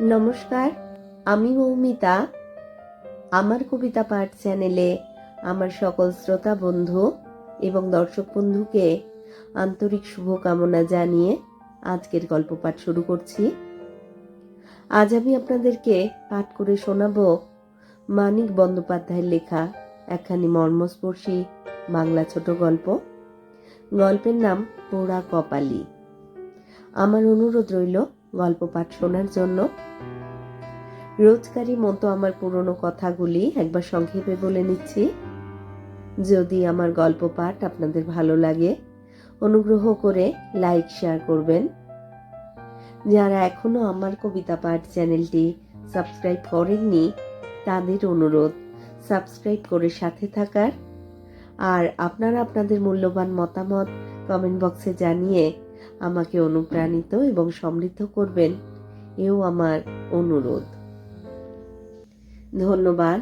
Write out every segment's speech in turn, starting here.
নমস্কার, আমি মৌমিতা। আমার কবিতা পাঠ চ্যানেলে আমার সকল শ্রোতা বন্ধু এবং দর্শক বন্ধুকে আন্তরিক শুভকামনা জানিয়ে আজকের গল্প পাঠ শুরু করছি। আজ আমি আপনাদেরকে পাঠ করে শোনাব মানিক বন্দ্যোপাধ্যায়ের লেখা একখানি মর্মস্পর্শী বাংলা ছোট গল্প। গল্পের নাম পোড়া কপালি। আমার অনুরোধ রইল গল্প পাঠ শোনার জন্য। রোজকারই মতো আমার পুরনো কথাগুলি একবার সংক্ষেপে বলে নিচ্ছি। যদি আমার গল্প পাঠ আপনাদের ভালো লাগে, অনুগ্রহ করে লাইক, শেয়ার করবেন। যারা এখনও আমার কবিতা পাঠ চ্যানেলটি সাবস্ক্রাইব করেননি, তাদের অনুরোধ, সাবস্ক্রাইব করে সাথে থাকার। আর আপনারা আপনাদের মূল্যবান মতামত কমেন্ট বক্সে জানিয়ে আমাকে অনুপ্রাণিত এবং সমৃদ্ধ করবেন, এও আমার অনুরোধ। ধন্যবাদ।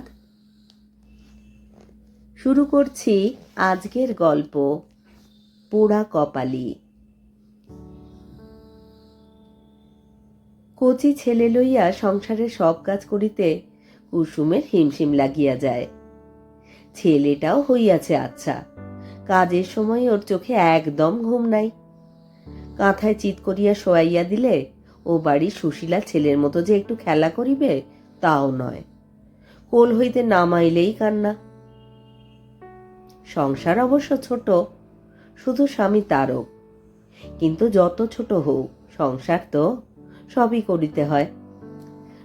শুরু করছি আজকের গল্প, পোড়া কপালি। কচি ছেলে লইয়া সংসারের সব কাজ করিতে কুসুমের হিমশিম লাগিয়া যায়। ছেলেটাও হইয়াছে আচ্ছা। কাজের সময় ওর চোখে একদম ঘুম নাই। কাঁথায় চিত করিয়া শোয়াইয়া দিলে, ও বাড়ির সুশীলা ছেলের মতো যে একটু খেলা করিবে, তাও নয়। কোল হইতে নামাইলেই কান্না। সংসার অবশ্য ছোট, শুধু স্বামী তারক। কিন্তু যত ছোট হোক, সংসার তো সবই করিতে হয়।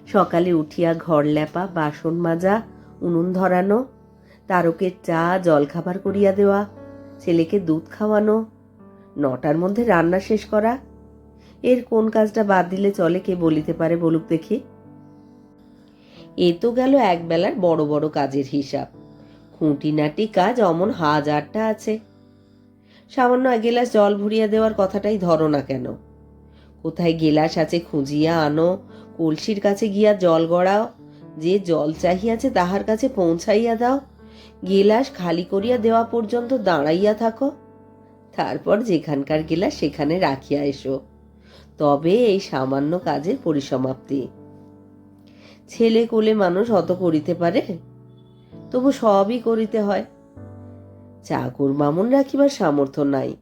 সকালে উঠিয়া ঘর লেপা, বাসন মাজা, উনুন ধরানো, তারকের চা, জলখাবার করিয়া দেওয়া, ছেলেকে দুধ খাওয়ানো নটার মধ্যে রান্না শেষ করা। এর কোন কাজটা বাদ দিলে চলে, কে বলিতে পারে বলুক দেখি। এ তো গেল একবেলার বড় বড় কাজের হিসাব। খুঁটিনাটি কাজ অমন হাজারটা আছে। সামান্য এক গেলাস জল ভরিয়া দেওয়ার কথাটাই ধরো না কেন। কোথায় গেলাস আছে খুঁজিয়া আনো, কলসির কাছে গিয়া জল গড়াও, যে জল চাহিয়াছে তাহার কাছে পৌঁছাইয়া দাও। গেলাস খালি করিয়া দেওয়া পর্যন্ত দাঁড়াইয়া থাকো। তারপর যেখানকার গেলাস সেখানে রাখিয়া এসো। তবে এই সামান্য কাজের পরিসমাপ্তি। ছেলে কোলে মানুষ অত করিতে পারে? তবু সবই করিতে হয়। চাকর বামুন রাখিবার সামর্থ্য নাই।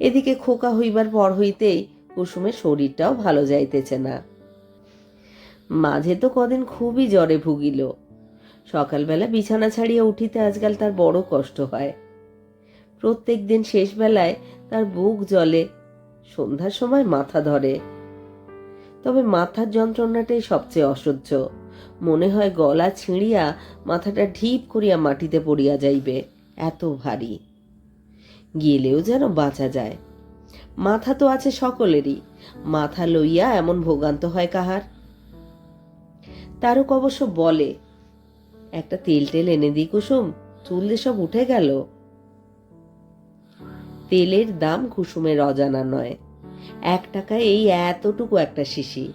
এদিকে খোকা হইবার পর হইতেই কুসুমের শরীরটাও ভালো যাইতেছে না। মাঝে তো কদিন খুবই জ্বরে ভুগিল। সকালবেলা বিছানা ছাড়িয়া উঠিতে আজকাল তার বড় কষ্ট হয়। প্রত্যেক দিন শেষ বেলায় তার বুক জ্বলে, সন্ধ্যার সময় মাথা ধরে। তবে মাথার যন্ত্রণাটাই সবচেয়ে অসহ্য। মনে হয় গলা ছিঁড়িয়া মাথাটা ঢিপ করিয়া মাটিতে পড়িয়া যাইবে, এত ভারী। গেলেও যেন বাঁচা যায়। মাথা তো আছে সকলেরই, মাথা লইয়া এমন ভোগান্ত হয় কাহার? তারক অবশ্য বলে, একটা তেল টেল এনে দিই কুসুম, চুল সব উঠে গেল তেলের দাম কুসুমের অজানা নয়। এক টাকায় এই এতটুকু একটা শিশি।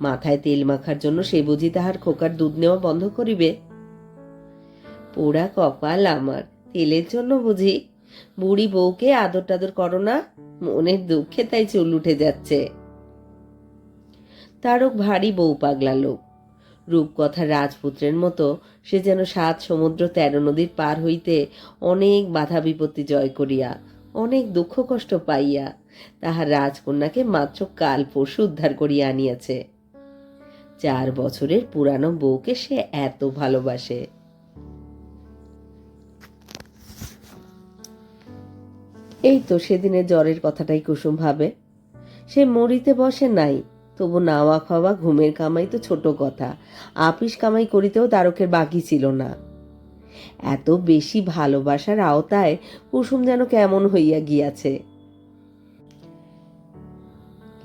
মাথায় তেল মাখার জন্য সে বুঝি তাহার খোকার দুধ নেওয়া বন্ধ করিবে? পোড়া কপাল আমার, তেলের জন্য বুঝি? বুড়ি বউকে আদর টাদর করো না, মনের দুঃখে তাই চুল উঠে যাচ্ছে। তারক ভারী বউ পাগলা লোক। রূপকথা রাজপুত্রের মতো সে যেন সাত সমুদ্র তেরো নদীর পার হইতে অনেক বাধা বিপত্তি জয় করিয়া অনেক দুঃখ কষ্ট পাইয়া তাহার রাজকন্যাকে মাত্র কাল পরশু উদ্ধার করিয়া আনিয়াছে। চার বছরের পুরানো বউকে সে এত ভালোবাসে। এই তো সেদিনের জ্বরের কথাটাই কুসুম ভাবে। সে মরিতে বসে নাই, তবু নাওয়া খাওয়া ঘুমের কামাই তো ছোট কথা। আপিস কামাই করিতেও তারকের বাকি ছিল না। এত বেশি ভালোবাসার আওতায় কুসুম যেন কেমন হইয়া গিয়াছে।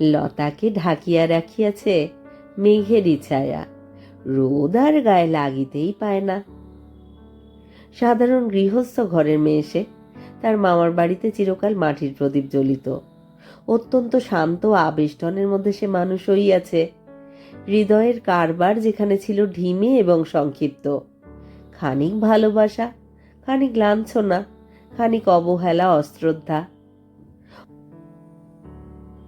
লতাকে ঢাকিয়া রাখিয়াছে মেঘেরই ছায়া রোদ আর গায়ে লাগিতেই পায় না। সাধারণ গৃহস্থ ঘরের মেয়ে সে, তার মামার বাড়িতে চিরকাল মাটির প্রদীপ জ্বলিত। অত্যন্ত শান্ত আবেষ্টনের মধ্যে সে মানুষ হইয়াছে। হৃদয়ের কারবার যেখানে ছিল ঢিমে এবং সংক্ষিপ্ত। খানিক ভালোবাসা, খানিক লাঞ্ছনা, খানিক অবহেলা, অশ্রদ্ধা।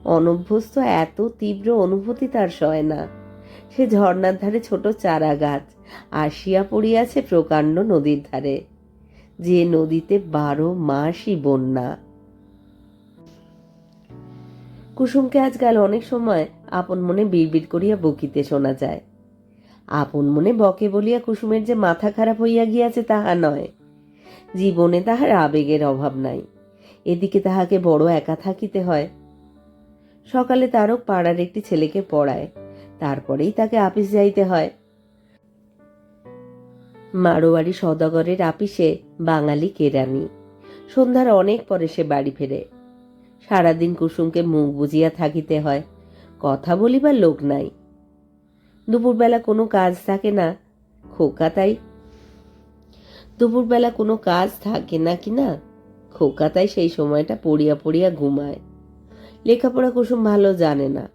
অনভ্যস্ত এত তীব্র অনুভূতি তার সয় না। সে ঝর্ণার ধারে ছোট চারা গাছ আসিয়া পড়িয়াছে প্রকাণ্ড নদীর ধারে, যে নদীতে বারো মাসই বন্যা। কুসুমকে আজকাল অনেক সময় আপন মনে বিড়বিড় করিয়া বকিতে শোনা যায়। আপন মনে বকে বলিয়া কুসুমের যে মাথা খারাপ হইয়া গিয়াছে তাহা নয়। জীবনে তাহার আবেগের অভাব নাই। এদিকে তাহাকে বড় একা থাকিতে হয়। সকালে তারও পাড়ার একটি ছেলেকে পড়ায়। তারপরেই তাকে আপিস যাইতে হয়। মারোয়ারি সদাগরের আপিসে বাঙালি কেরানি সন্ধ্যার অনেক পরে সে বাড়ি ফেরে। সারাদিন কুসুমকে মুখ বুজিয়া থাকিতে হয়। কথা বলিবার লোক নাই। দুপুরবেলা কোনো কাজ থাকে না, খোকা তাই। দুপুরবেলা কোনো কাজ থাকে না কি না, খোকা তাই সেই সময়টা পড়িয়া পড়িয়া ঘুমায়। লেখাপড়া কুসুম ভালো জানে না।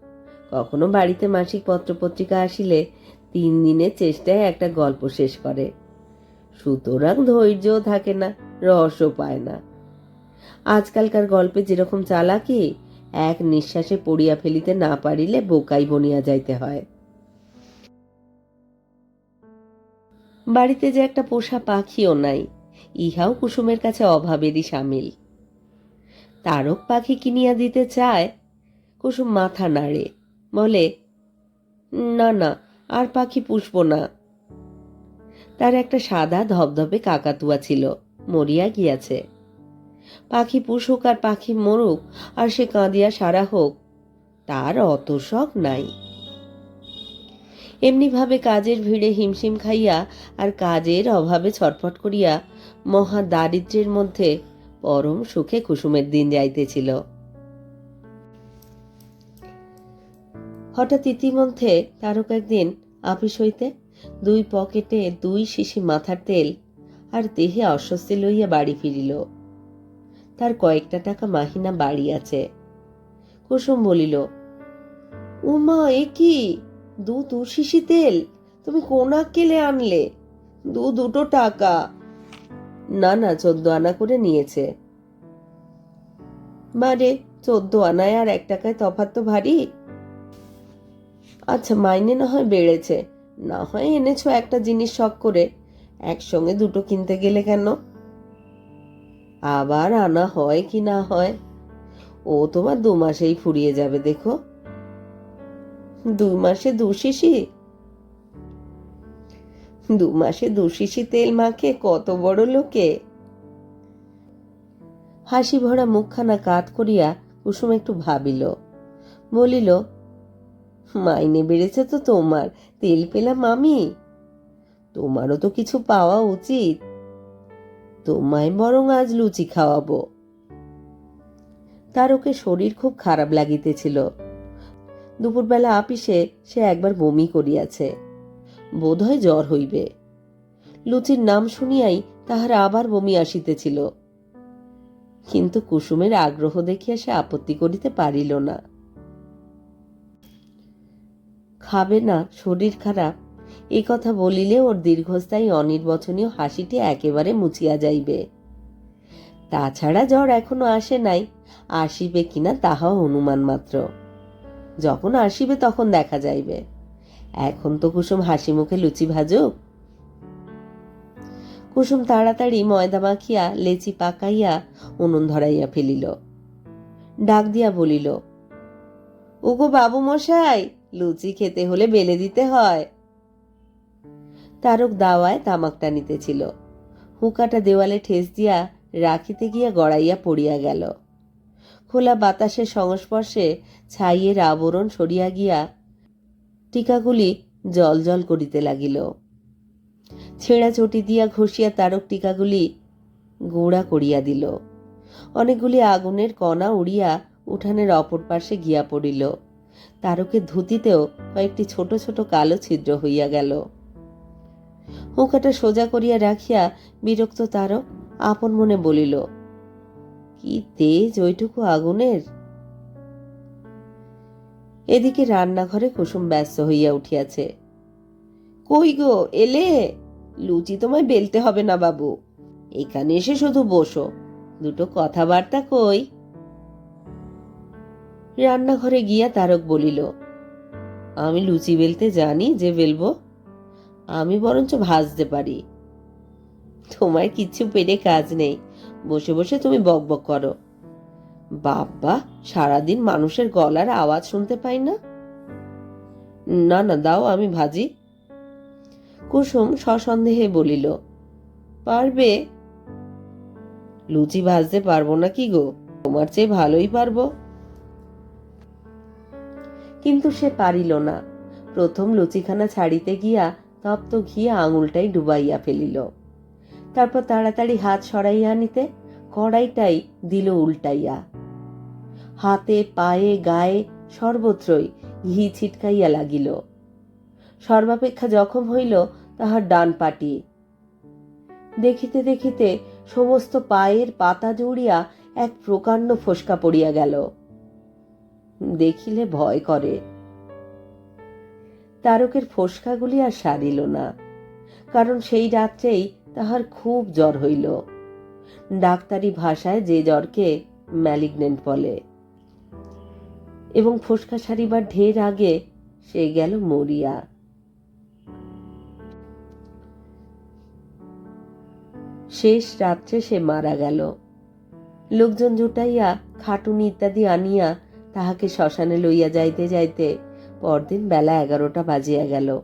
কখনো বাড়িতে মাসিক পত্রপত্রিকা আসিলে তিন দিনের চেষ্টায় একটা গল্প শেষ করে। সুতরাং ধৈর্যও থাকে না রহস্য পায় না। আজকালকার গল্পে যেরকম চালাকি, এক নিঃশ্বাসে পড়িয়া ফেলিতে না পারিলে বোকাই বনিয়া যাইতে হয়। বাড়িতে যে একটা পোষা পাখিও নাই, ইহাও কুসুমের কাছে অভাবেরই সামিল। তারক পাখি কিনিয়া দিতে চায়, কুসুম মাথা নাড়ে, বলে, না না, আর পাখি পুষব না। তার একটা সাদা ধবধবে কাকাতুয়া ছিল, মরিয়া গিয়াছে। পাখি পুষুক আর পাখি মরুক, আর সে কাঁদিয়া সারা হোক, তার অত শখ নাই। এমনিভাবে কাজের ভিড়ে হিমশিম খাইয়া আর কাজের অভাবে ছটফট করিয়া মহা দারিদ্র্যের মধ্যে পরম সুখে কুসুমের দিন যাইতেছিল। হঠাৎ ইতিমধ্যে তারক একদিন আপিস হইতে দুই পকেটে দুই শিশি মাথার তেল আর দেহে অস্বস্তি লইয়া বাড়ি ফিরিল। তার কয়েকটা টাকা মাহিনা বাড়ি আছে কুসুম বলিল, উমা, এ কি? দু দু শিশি তেল? তুমি কোন কেলে আনলে? দু দুটো টাকা। না না, চোদ্দ আনা করে নিয়েছে। বারে চোদ্দ আনায় আর এক টাকায় তফাৎ তো ভারী। আচ্ছা মাইনে না হয় বেড়েছে। না হয় এনেছো একটা জিনিস শখ করে। একসঙ্গে দুটো কিনতে গেলে কেন? আবার আনা হয় কি না হয়? ও তোমার দু মাসেই ফুরিয়ে যাবে, দেখো। দুই মাসে দু শিশি? দু মাসে দু শিশি তেল মাখে, কত বড় লোকে? হাসি ভরা মুখখানা কাত করিয়া কুসুম একটু ভাবিল। বলিল, মাইনে বেড়েছে তো তোমার, তেল পেলাম আমি। তোমারও তো কিছু পাওয়া উচিত। তোমায় বরং আজ লুচি খাওয়াবো। তার ওকে শরীর খুব খারাপ লাগিতেছিল। দুপুরবেলা আপিসে সে একবার বমি করিয়াছে। বোধহয় জ্বর হইবে। লুচির নাম শুনিয়াই তাহার আবার বমি আসিতেছিল। কিন্তু কুসুমের আগ্রহ দেখিয়া সে আপত্তি করিতে পারিল না। খাবে না, শরীর খারাপ। এ কথা বলিলে ওর দীর্ঘস্থায়ী অনির্বচনীয় হাসিটি একেবারে মুছিয়া যাইবে। তাছাড়া জ্বর এখনও আসে নাই, আসিবে কিনা তাহাও অনুমান মাত্র। যখন আসিবে তখন দেখা যাইবে। এখন তো কুসুম হাসি মুখে লুচি ভাজুক। কুসুম তাড়াতাড়ি ময়দা মাখিয়া লেচি পাকাইয়া উনুন ধরাইয়া ফেলিল। ডাক দিয়া বলিল, ওগো বাবু মশাই লুচি খেতে হলে বেলে দিতে হয়। তারক দাওয়ায় তামাক টানিতেছিল। হুকাটা দেওয়ালে ঠেস দিয়া রাখিতে গিয়া গড়াইয়া পড়িয়া গেল। খোলা বাতাসের সংস্পর্শে ছাইয়ের আবরণ সরিয়া গিয়া টিকাগুলি জল জল করিতে লাগিল। ছেঁড়া চটি দিয়া ঘষিয়া তারক টিকাগুলি গোড়া করিয়া দিল। অনেকগুলি আগুনের কণা উড়িয়া উঠানের অপর পাশে গিয়া পড়িল। তারকের ধুতিতেও কয়েকটি ছোট ছোট কালো ছিদ্র হইয়া গেল। হুকাটা সোজা করিয়া রাখিয়া বিরক্ত তারক আপন মনে বলিল কি তেজ ওইটুকু আগুনের? এদিকে রান্নাঘরে কুসুম ব্যস্ত হইয়া উঠিয়াছে। কই গো, এলে? লুচি তোমায় বেলতে হবে না বাবু। এখানে এসে শুধু বসো। দুটো কথাবার্তা কই। রান্নাঘরে গিয়া তারক বলিল, আমি লুচি বেলতে জানি যে বেলবো। আমি বরঞ্চ ভাজতে পারি। তোমার কিচ্ছু পেরে কাজ নেই। বসে বসে তুমি বকবক করো। বাবা সারাদিন মানুষের গলার আওয়াজ শুনতে পাই না। না না, দাও আমি ভাজি। কুসুম সসন্দেহে বলিল, পারবে? লুচি ভাজতে পারব না কি গো? তোমার চেয়ে ভালোই পারব। কিন্তু সে পারিল না। প্রথম লুচিখানা ছাড়িতে গিয়া তপ্ত ঘিয়া আঙুলটাই ডুবাইয়া ফেলিল। তারপর তাড়াতাড়ি হাত সরাইয়া আনিতে, কড়াইটাই দিল উল্টাইয়া। হাতে, পায়ে, গায়ে সর্বত্রই ঘি ছিটকাইয়া লাগিল। সর্বাপেক্ষা জখম হইল তাহার ডান পাটি। দেখিতে দেখিতে সমস্ত পায়ের পাতা জুড়িয়া এক প্রকাণ্ড ফোসকা পড়িয়া গেল। দেখিলে ভয় করে। তারকের ফোসকাগুলি আর সারিল না। কারণ সেই রাত্রেই তাহার খুব জ্বর হইল। ডাক্তারি ভাষায় যে জ্বরকে ম্যালিগনেন্ট বলে। এবং ফোসকা সারিবার ঢের আগে সে গেল মরিয়া। শেষ রাত্রে সে মারা গেল। লোকজন জুটাইয়া, খাটুনি ইত্যাদি আনিয়া তাহাকে শ্মশানে লইয়া যাইতে যাইতে পরদিন বেলা এগারোটা বাজিয়া গেল।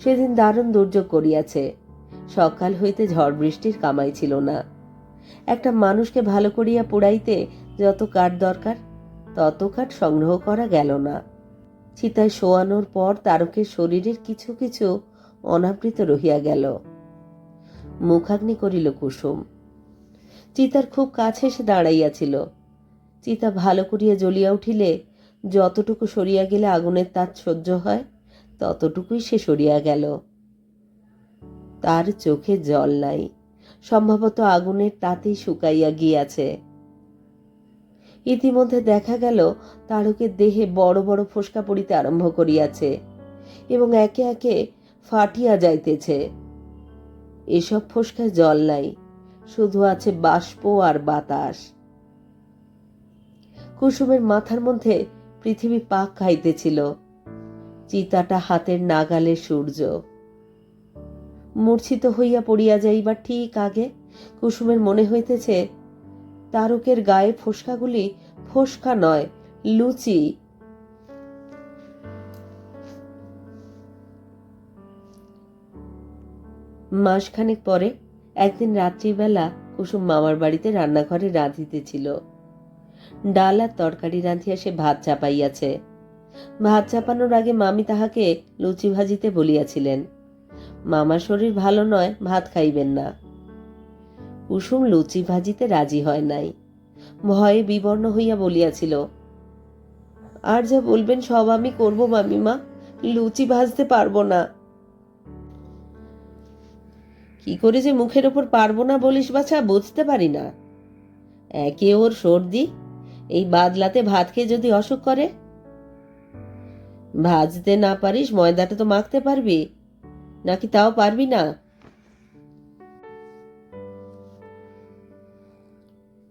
সেদিন দারুণ দুর্যোগ করিয়াছে। সকাল হইতে ঝড় বৃষ্টির কামাই ছিল না। একটা মানুষকে ভালো করিয়া পোড়াইতে যত কাঠ দরকার, তত কাঠ সংগ্রহ করা গেল না। চিতায় শোয়ানোর পর তারকের শরীরের কিছু কিছু অনাবৃত রহিয়া গেল। মুখাগ্নি করিল কুসুম। চিতার খুব কাছে এসে দাঁড়াইয়াছিল চিতা ভালো করিয়া জ্বলিয়া উঠিলে, যতটুকু সরিয়া গেলে আগুনের তাপ সহ্য হয়, ততটুকুই সে সরিয়া গেল। তার চোখে জল নাই। সম্ভবত আগুনের তাতেই শুকাইয়া গিয়াছে। ইতিমধ্যে দেখা গেল তারকের দেহে বড় বড় ফোসকা পড়িতে আরম্ভ করিয়াছে এবং একে একে ফাটিয়া যাইতেছে। এসব ফোসকায় জল নাই, শুধু আছে বাষ্প আর বাতাস। কুসুমের মাথার মধ্যে পৃথিবী পাক খাইতেছিল। চিতাটা হাতের নাগালে সূর্য। মূর্ছিত হইয়া পড়িয়া যাইবার ঠিক আগে। কুসুমের মনে হইতেছে, তারকের গায়ে ফোসকাগুলি ফোসকা নয়, লুচি। মাসখানেক পরে, একদিন রাত্রিবেলা কুসুম মামার বাড়িতে রান্নাঘরে রাঁধিতেছিল। ডাল আর তরকারি রাঁধিয়া সে ভাত চাপাইয়াছে। ভাত চাপানোর আগে মামি তাহাকে লুচি ভাজিতে বলিয়াছিলেন। মামার শরীর ভালো নয়, ভাত খাইবেন না। কুসুম লুচি ভাজিতে রাজি হয় নাই। ভয়ে বিবর্ণ হইয়া বলিয়াছিল, আর যা বলবেন সব আমি করব মামিমা, লুচি ভাজতে পারব না। কি করে যে মুখের ওপর পারব না বলিস বাছা, বুঝতে পারি না। একে ওর সর্দি, এই বাদলাতে ভাত খেয়ে যদি অসুখ করে? ভাজতে না পারিস, ময়দাটা তো মাখতে পারবি নাকি তাও পারবি না?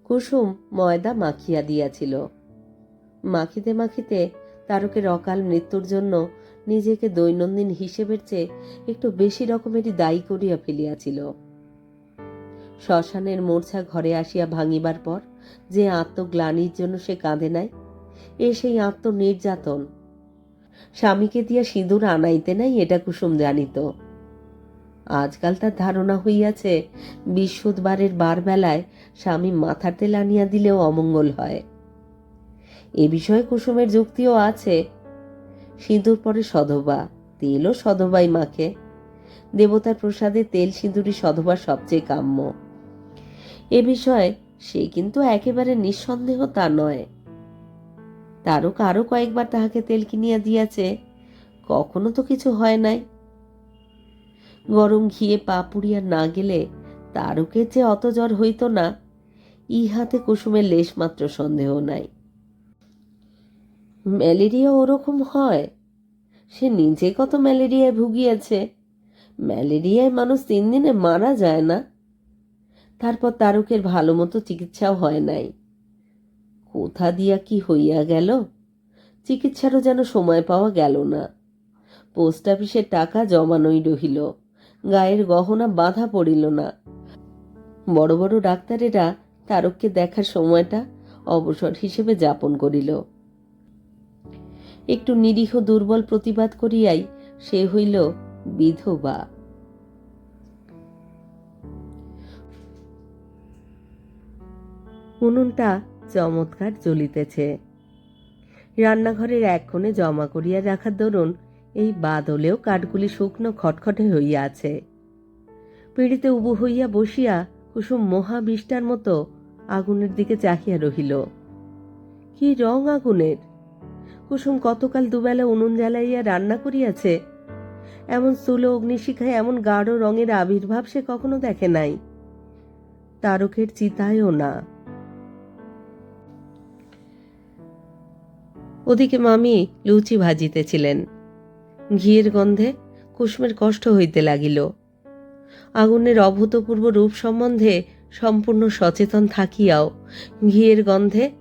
কুসুম ময়দা মাখিয়া দিয়াছিল। মাখিতে মাখিতে তারকের অকাল মৃত্যুর জন্য নিজেকে দৈনন্দিন হিসেবের চেয়ে একটু বেশি রকমেরই দায়ী করিয়া ফেলিয়াছিল। শ্মশানের মূর্ছা ঘরে আসিয়া ভাঙিবার পর যে আত্মগ্লানির জন্য সে কাঁদে নাই, এ সেই আত্মনির্যাতন স্বামীকে দিয়া সিঁদুর আনাইতে নাই, এটা কুসুম জানিত। আজকাল তার ধারণা হইয়াছে বিশুদ্ধবারের বারবেলায় স্বামী মাথার তেল আনিয়া দিলেও অমঙ্গল হয়। এ বিষয়ে কুসুমের যুক্তিও আছে। সিঁদুর পরে সধবা, তেলও সধবাই মাখে। দেবতার প্রসাদে তেল সিঁদুরই সধবার সবচেয়ে কাম্য। এ বিষয়ে সে কিন্তু একেবারে নিঃসন্দেহ তা নয়। তারও কারও কয়েকবার তাহাকে তেল কিনিয়া দিয়াছে। কখনো তো কিছু হয় নাই। গরম ঘিয়ে পা পুড়িয়া না গেলে তারকের যে অত জ্বর হইত না, ইহাতে কুসুমের লেশ মাত্র সন্দেহ নাই। ম্যালেরিয়া ওরকম হয়? সে নিজে কত ম্যালেরিয়ায় ভুগিয়েছে? ম্যালেরিয়ায় মানুষ তিন দিনে মারা যায় না? তারপর তারকের ভালো মতো চিকিৎসাও হয় নাই। কোথা দিয়া কি হইয়া গেল? চিকিৎসারও যেন সময় পাওয়া গেল না। পোস্ট অফিসের টাকা জমানোই রহিল। গায়ের গহনা বাঁধা পড়িল না। বড় বড় ডাক্তারেরা তারককে দেখার সময়টা অবসর হিসেবে যাপন করিল। একটু নিরীহ দুর্বল প্রতিবাদ করিয়াই সে হইল বিধবা। উনুনটা চমৎকার জ্বলিতেছে। রান্নাঘরের এক কোণে জমা করিয়া রাখার দরুন এই বাদলেও কাঠগুলি শুকনো খটখটে হইয়া আছে। পিড়িতে উবু হইয়া বসিয়া কুসুম মহাবিষ্টার মতো আগুনের দিকে চাহিয়া রহিল। কি রং আগুনের? কুসুম কতকাল দুবেলা উনুন জ্বালাইয়া রান্না করিয়াছে? এমন স্থূল অগ্নিশিখায় এমন গাঢ় রঙের আবির্ভাব সে কখনো দেখে নাই। তারকের চিতায়ও না। ওদিকে মামি লুচি ভাজিতেছিলেন। ঘিয়ের গন্ধে কুসুমের কষ্ট হইতে লাগিল। আগুনের অভূতপূর্ব রূপ সম্বন্ধে সম্পূর্ণ সচেতন থাকিয়াও ঘিয়ের গন্ধে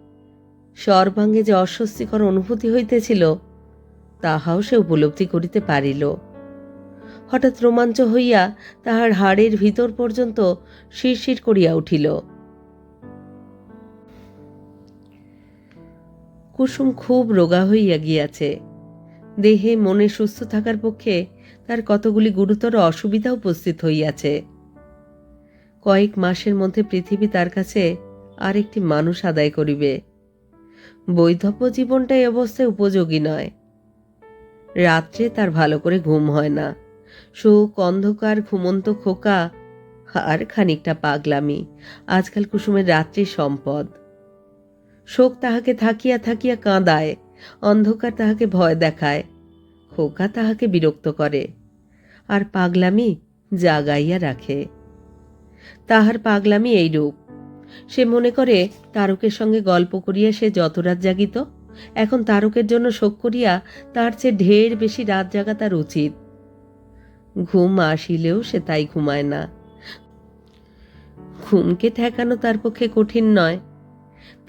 সর্বাঙ্গে যে অস্বস্তিকর অনুভূতি হইতেছিল, তাহাও সে উপলব্ধি করিতে পারিল। হঠাৎ রোমাঞ্চ হইয়া তাহার হাড়ের ভিতর পর্যন্ত শিরশির করিয়া উঠিল। কুসুম খুব রোগা হইয়া গিয়াছে। দেহে মনে সুস্থ থাকার পক্ষে তার কতগুলি গুরুতর অসুবিধা উপস্থিত হইয়াছে। কয়েক মাসের মধ্যে পৃথিবী তার কাছে আর একটি মানুষ আদায় করিবে। বৈধব্য জীবনটা এই অবস্থায় উপযোগী নয়। রাত্রে তার ভালো করে ঘুম হয় না। শোক, অন্ধকার, ঘুমন্ত খোকা, আর খানিকটা পাগলামি। আজকাল কুসুমের রাত্রির সম্পদ। শোক তাহাকে থাকিয়া থাকিয়া কাঁদায়, অন্ধকার তাহাকে ভয় দেখায়, খোকা তাহাকে বিরক্ত করে, আর পাগলামি জাগাইয়া রাখে। তাহার পাগলামি এইরূপ, সে মনে করে তারকের সঙ্গে গল্প করিয়া সে যত রাত জাগিত, এখন তারকের জন্য শোক করিয়া তার চেয়ে ঢের বেশি রাত জাগা তার উচিত। ঘুম আসিলেও সে তাই ঘুমায় না। ঘুমকে ঠেকানো তার পক্ষে কঠিন নয়।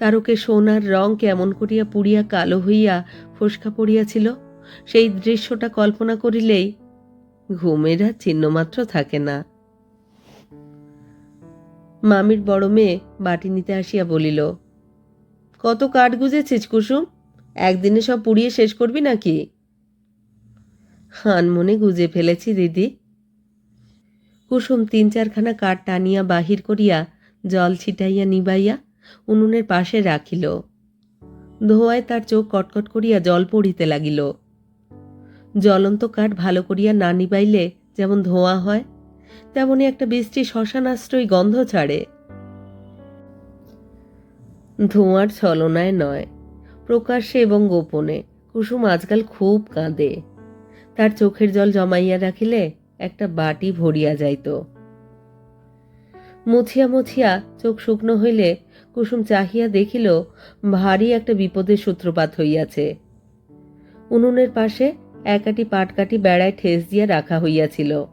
তারকে সোনার রং কেমন করিয়া পুড়িয়া কালো হইয়া ফোসকা পড়িয়াছিল, সেই দৃশ্যটা কল্পনা করিলেই ঘুমের চিহ্নমাত্র থাকে না। মামির বড় মেয়ে বাটি নিতে আসিয়া বলিল, কত কাঠ গুজেছিস কুসুম? একদিনে সব পুড়িয়ে শেষ করবি নাকি? মনে গুজে ফেলেছি দিদি। কুসুম তিন চারখানা কাঠ টানিয়া বাহির করিয়া জল ছিটাইয়া নিবাইয়া উনুনের পাশে রাখিল। ধোয়ায় তার চোখ কটকট করিয়া জল পড়িতে লাগিল। জ্বলন্ত কাঠ ভালো করিয়া না নিবাইলে যেমন ধোঁয়া হয়, তেমনি একটা বৃষ্টি শ্মশানাশ্রয় গন্ধ ছাড়ে। ধোঁয়ার ছলনায় নয়, প্রকাশ্যে এবং গোপনে কুসুম আজকাল খুব কাঁদে। তার চোখের জল জমাইয়া রাখিলে একটা বাটি ভরিয়া যাইত। মুছিয়া মুছিয়া চোখ শুকনো হইলে কুসুম চাহিয়া দেখিল, ভারী একটা বিপদের সূত্রপাত হইয়াছে। উনুনের পাশে একাটি পাটকাঠি বেড়ায় ঠেস দিয়া রাখা হইয়াছিল।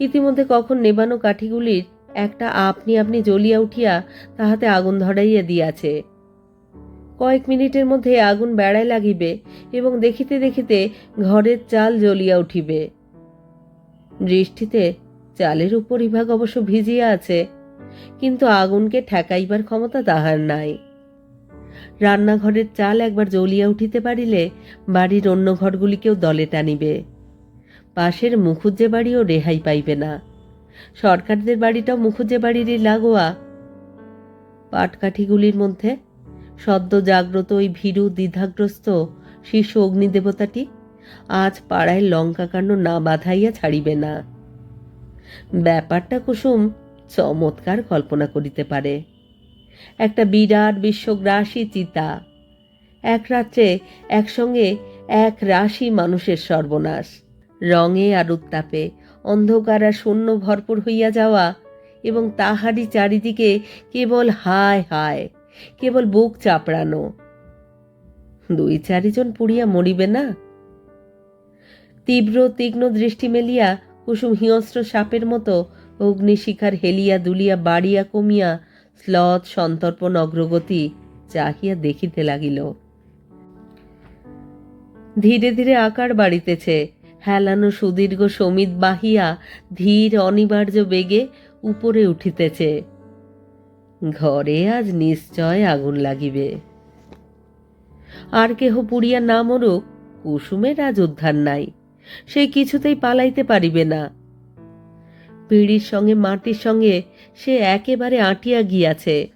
ইতিমধ্যে কখন নেবানো কাঠিগুলির একটা আপনি আপনি জ্বলিয়া উঠিয়া তাহাতে আগুন ধরাইয়া দিয়াছে। কয়েক মিনিটের মধ্যে আগুন বেড়ায় লাগিবে এবং দেখিতে দেখিতে ঘরের চাল জ্বলিয়া উঠিবে। বৃষ্টিতে চালের উপরিভাগ অবশ্য ভিজিয়া আছে। কিন্তু আগুনকে ঠেকাইবার ক্ষমতা তাহার নাই। রান্নাঘরের চাল একবার জ্বলিয়া উঠিতে পারিলে বাড়ির অন্য ঘরগুলিকেও দলে টানিবে। পাশের মুখুজ্জে বাড়িও রেহাই পাইবে না। সরকারদের বাড়িটাও মুখুজ্জে বাড়িরই লাগোয়া। পাটকাঠিগুলির মধ্যে সদ্য জাগ্রত ওই ভীরু দ্বিধাগ্রস্ত শিশু অগ্নিদেবতাটি আজ পাড়ায় লঙ্কা কাণ্ড না বাঁধাইয়া ছাড়িবে না। ব্যাপারটা কুসুম চমৎকার কল্পনা করিতে পারে। একটা বিরাট বিশ্বগ্রাসী চিতা এক রাত্রে একসঙ্গে এক রাশি মানুষের সর্বনাশ। রঙে আর উত্তাপে অন্ধকার আর শূন্য ভরপুর হইয়া যাওয়া এবং তাহারই চারিদিকে কেবল হায় হায়, কেবল বুক চাপড়ানো। দুই চারিজন পুড়িয়া মরিবে না? তীব্র, তীক্ষ্ণ দৃষ্টি মেলিয়া কুসুম হিংস্র সাপের মতো অগ্নিশিখার হেলিয়া দুলিয়া বাড়িয়া কমিয়া স্লথ সন্তর্পণ অগ্রগতি চাহিয়া দেখিতে লাগিল। ধীরে ধীরে আকার বাড়িতেছে। হেলানো সুদীর্ঘ সমিত বাহিয়া ধীর অনিবার্য বেগে উপরে উঠিতেছে। ঘরে আজ নিশ্চয় আগুন লাগিবে। আর কেহ পুড়িয়া না মরুক, কুসুমের আজ উদ্ধার নাই। সে কিছুতেই পালাইতে পারিবে না। পিড়ির সঙ্গে, মাটির সঙ্গে সে একেবারে আটিয়া গিয়াছে।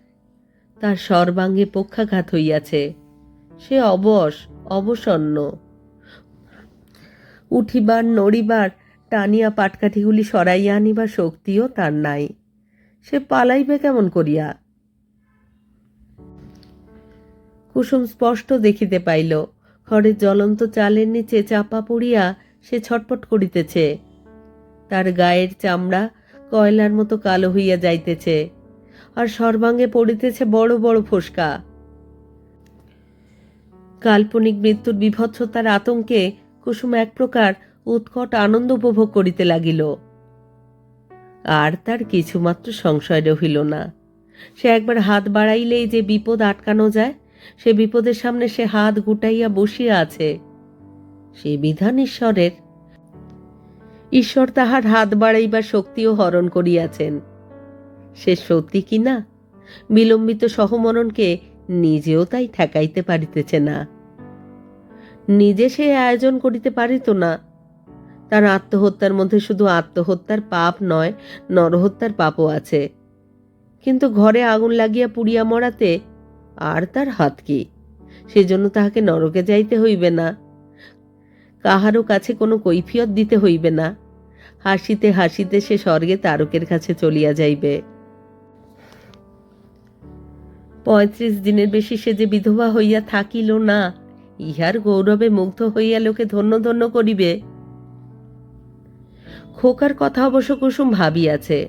তার সর্বাঙ্গে পক্ষাঘাত হইয়াছে। সে অবশ, অবসন্ন। উঠিবার, নড়িবার, টানিয়া পাটকাঠিগুলি সরাইয়া আনিবার শক্তিও তার নাই। সে পালাইবে কেমন করিয়া? কুসুম স্পষ্ট দেখিতে পাইল ঘরের জ্বলন্ত চালের নিচে চাপা পড়িয়া সে ছটপট করিতেছে। তার গায়ের চামড়া কয়লার মতো কালো হইয়া যাইতেছে, আর সর্বাঙ্গে পড়িতেছে বড় বড় ফোসকা। কাল্পনিক মৃত্যুর বিভৎসতার আতঙ্কে কুসুম এক প্রকার উৎকট আনন্দ উপভোগ করিতে লাগিল। আর তার কিছুমাত্র সংশয় রহিল না। সে একবার হাত বাড়াইলেই যে বিপদ আটকানো যায়, সে বিপদের সামনে সে হাত গুটাইয়া বসিয়া আছে। সে বিধান ঈশ্বরের ঈশ্বর তাহার হাত বাড়াইবার শক্তিও হরণ করিয়াছেন। সে সত্যি কি না? বিলম্বিত সহমরণকে নিজেও তাই ঠেকাইতে পারিতেছে না। নিজে সে আয়োজন করিতে পারিত না। তার আত্মহত্যার মধ্যে শুধু আত্মহত্যার পাপ নয়, নরহত্যার পাপও আছে। কিন্তু ঘরে আগুন লাগিয়া পুড়িয়া মরাতে আর তার হাত কি? সেজন্য তাহাকে নরকে যাইতে হইবে না। কাহারও কাছে কোনো কৈফিয়ত দিতে হইবে না। হাসিতে হাসিতে সে স্বর্গে তারকের কাছে চলিয়া যাইবে। পঁয়ত্রিশ দিনের বেশি সে যে বিধবা হইয়া থাকিল না, ইহার গৌরবে মুগ্ধ হইয়া লোকে ধন্য ধন্য করিবে। খোকার কথা অবশ্য কুসুম ভাবিয়াছে।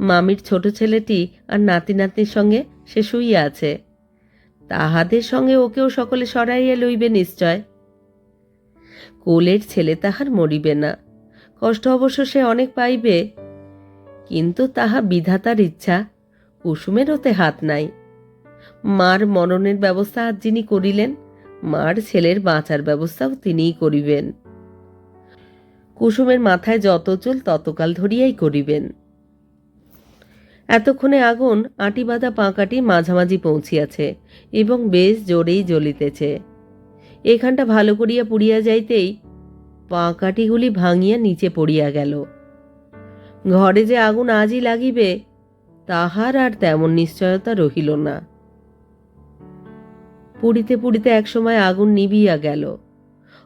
মামির ছোট ছেলেটি আর নাতি নাতনির সঙ্গে সে শুইয়া আছে। তাহাদের সঙ্গে ওকেও সকলে সরাইয়া লইবে নিশ্চয়। কোলের ছেলে তাহার মরিবে না। কষ্ট অবশ্য সে অনেক পাইবে, কিন্তু তাহা বিধাতার ইচ্ছা, কুসুমের ওতে হাত নাই। মার মরণের ব্যবস্থা আজ যিনি করিলেন, মার ছেলের বাঁচার ব্যবস্থাও তিনিই করিবেন। কুসুমের মাথায় যত চুল ততকাল ধরিয়াই করিবেন। এতক্ষণে আগুন আটি বাঁধা পাঁকাটি মাঝামাঝি পৌঁছিয়াছে এবং বেশ জোরেই জ্বলিতেছে। এখানটা ভালো করিয়া পুড়িয়া যাইতেই পাঁকাঠিগুলি ভাঙিয়া নিচে পড়িয়া গেল। ঘরে যে আগুন আজই লাগিবে, তাহার আর তেমন নিশ্চয়তা রহিল না। পুড়িতে পুড়িতে একসময় আগুন নিবিয়া গেল।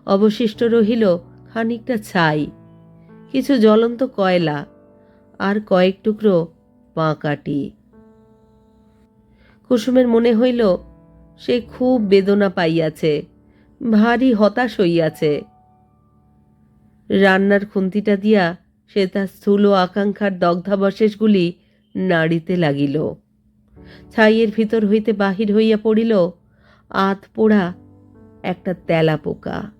অবশিষ্ট রহিল খানিকটা ছাই, কিছু জ্বলন্ত কয়লা আর কয়েক টুকরো পাঁকাটি। কুসুমের মনে হইল, সে খুব বেদনা পাইয়াছে। ভারী হতাশ হইয়াছে। রান্নার খুন্তিটা দিয়া সে তার স্থূল আকাঙ্ক্ষার দগ্ধাবশেষগুলি নাড়িতে লাগিল। ছাইয়ের ভিতর হইতে বাহির হইয়া পড়িল আত পোড়া একটা তেলা পোকা